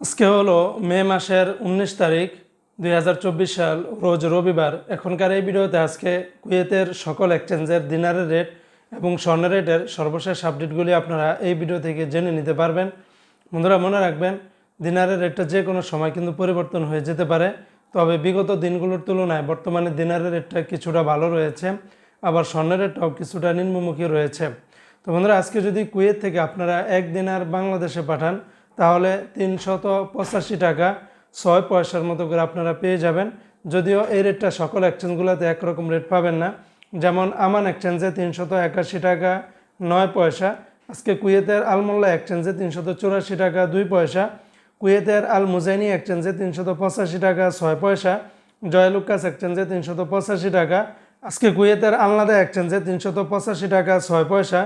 আজকে হলো মে মাসের উনিশ তারিখ, দুই হাজার চব্বিশ সাল, রোজ রবিবার। এখনকার এই ভিডিওতে আজকে কুয়েতের সকল এক্সচেঞ্জের দিনারের রেট এবং স্বর্ণের রেটের সর্বশেষ আপডেটগুলি আপনারা এই ভিডিও থেকে জেনে নিতে পারবেন। বন্ধুরা, মনে রাখবেন, দিনারের রেটটা যে কোনো সময় কিন্তু পরিবর্তন হয়ে যেতে পারে। তবে বিগত দিনগুলোর তুলনায় বর্তমানে দিনারের রেটটা কিছুটা ভালো রয়েছে, আবার স্বর্ণের রেটটাও কিছুটা নিম্নমুখী রয়েছে। তো বন্ধুরা, আজকে যদি কুয়েত থেকে আপনারা এক দিনার বাংলাদেশে পাঠান তাহলে তিনশত পঁচাশি টাকা ছয় পয়সার মতো করে আপনারা পেয়ে যাবেন। যদিও এই রেটটা সকল এক্সচেঞ্জগুলোতে একরকম রেট পাবেন না। যেমন আমান এক্সচেঞ্জে তিনশত একাশি টাকা, নয় পয়সা। আজকে কুয়েতের আলমোল্লা এক্সচেঞ্জে তিনশত চুরাশি টাকা, দুই পয়সা। কুয়েতের আল মুজাইনি এক্সচেঞ্জে তিনশত পঁচাশি টাকা, ছয় পয়সা। জয়লুকাস এক্সচেঞ্জে তিনশত পঁচাশি টাকা। আজকে কুয়েতের আলনাদা এক্সচেঞ্জে তিনশত পঁচাশি টাকা, ছয় পয়সা।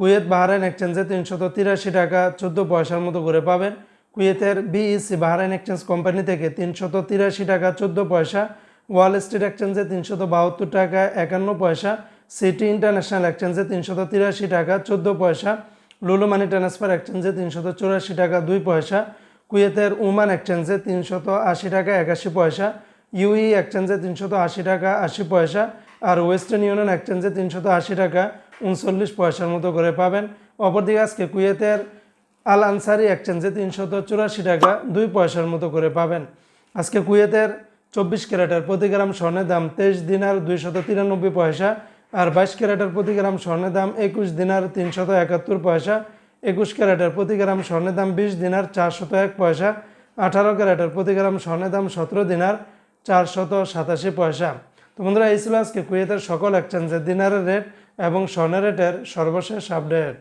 কুয়েত, বাহারাইন এক্সচেঞ্জে তিনশত তিরাশি টাকা চোদ্দ পয়সার মতো করে পাবেন। কুয়েতের বিইসি বাহারাইন এক্সচেঞ্জ কোম্পানি থেকে তিনশত তিরাশি টাকা চোদ্দ পয়সা, ওয়াল স্ট্রিট এক্সচেঞ্জে তিনশত বাহাত্তর টাকা একান্ন পয়সা, সিটি ইন্টারন্যাশনাল এক্সচেঞ্জে তিনশত তিরাশি টাকা চোদ্দ পয়সা, লুলু মানি ট্রান্সফার এক্সচেঞ্জে তিনশত চুরাশি টাকা দুই পয়সা, কুয়েতের উমান এক্সচেঞ্জে তিনশত আশি টাকা একাশি পয়সা ইউই এক্সচেঞ্জে তিনশত আশি টাকা, আশি পয়সা আর ওয়েস্টার্ন ইউনিয়ন এক্সচেঞ্জে তিনশত আশি টাকা, উনচল্লিশ পয়সার মতো করে পাবেন। অপরদিকে আজকে কুয়েতের আল আনসারি এক্সচেঞ্জে তিনশত চুরাশি টাকা, দুই পয়সার মতো করে পাবেন। আজকে কুয়েতের চব্বিশ ক্যারেটের প্রতি গ্রাম স্বর্ণের দাম তেইশ দিনার দুইশত তিরানব্বই পয়সা আর বাইশ ক্যারেটের প্রতি গ্রাম স্বর্ণের দাম একুশ দিনার তিনশত একাত্তর পয়সা। একুশ ক্যারেটের প্রতি গ্রাম স্বর্ণের দাম বিশ দিনার চারশত এক পয়সা। আঠারো ক্যারেটের প্রতি গ্রাম স্বর্ণের দাম সতেরো দিনার চারশত সাতাশি পয়সা। তো বন্ধুরা, এই ছিল আজকে কুয়েতের সকল এক্সচেঞ্জের দিনারের রেট এবং স্বর্ণের রেটের সর্বশেষ আপডেট